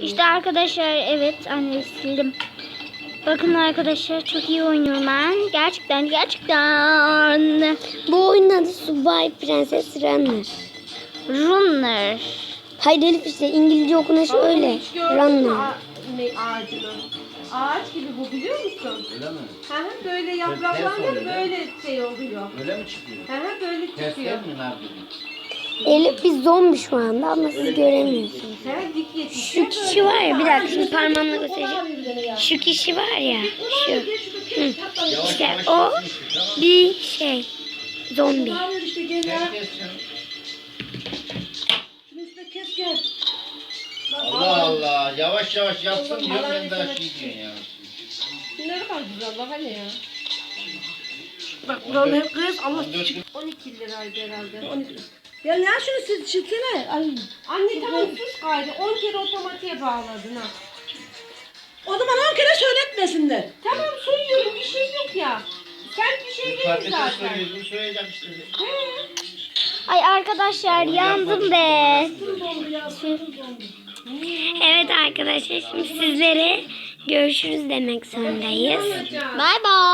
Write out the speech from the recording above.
İşte arkadaşlar evet anne sildim. Bakın arkadaşlar çok iyi oynuyorum ben. Gerçekten gerçekten. Bu oyunun adı Subway Prenses Runner. Runner. Hayır Elif işte İngilizce okunuşu öyle. Hiç gördün mü Runner. a- ne ağacını? Ağaç gibi bu biliyor musun? Öyle mi? Hı hı böyle ters yapraklanıyor böyle şey oluyor. Öyle mi çıkıyor? Hı hı böyle Ters çıkıyor. mi nar gibi? Elif bir zombi şu anda ama siz göremiyorsunuz. Yetişiyor. Şu kişi var ya bir dakika şimdi parmağımla göstereceğim. Şu kişi var ya şu. Hı. İşte o bir şey. Zombi. Allah Allah. Yavaş yavaş yapsın diyorum ben daha şey diyorsun ya. Ne kadar güzel bak hele ya. Bak buranın hep kız ama 12 liraydı herhalde. 12 Ya ya şunu siz çilsene. Ay. Anne tamam sus gayrı. 10 kere otomatiğe bağladın ha. O zaman on kere söyletmesinler. Tamam söylüyorum bir şey yok ya. Sen bir şey değil Patates zaten. soyuyorsun söyleyeceğim işte. Ay arkadaşlar yandım be. Evet arkadaşlar şimdi sizlere görüşürüz demek zorundayız. Bye bye. Söyle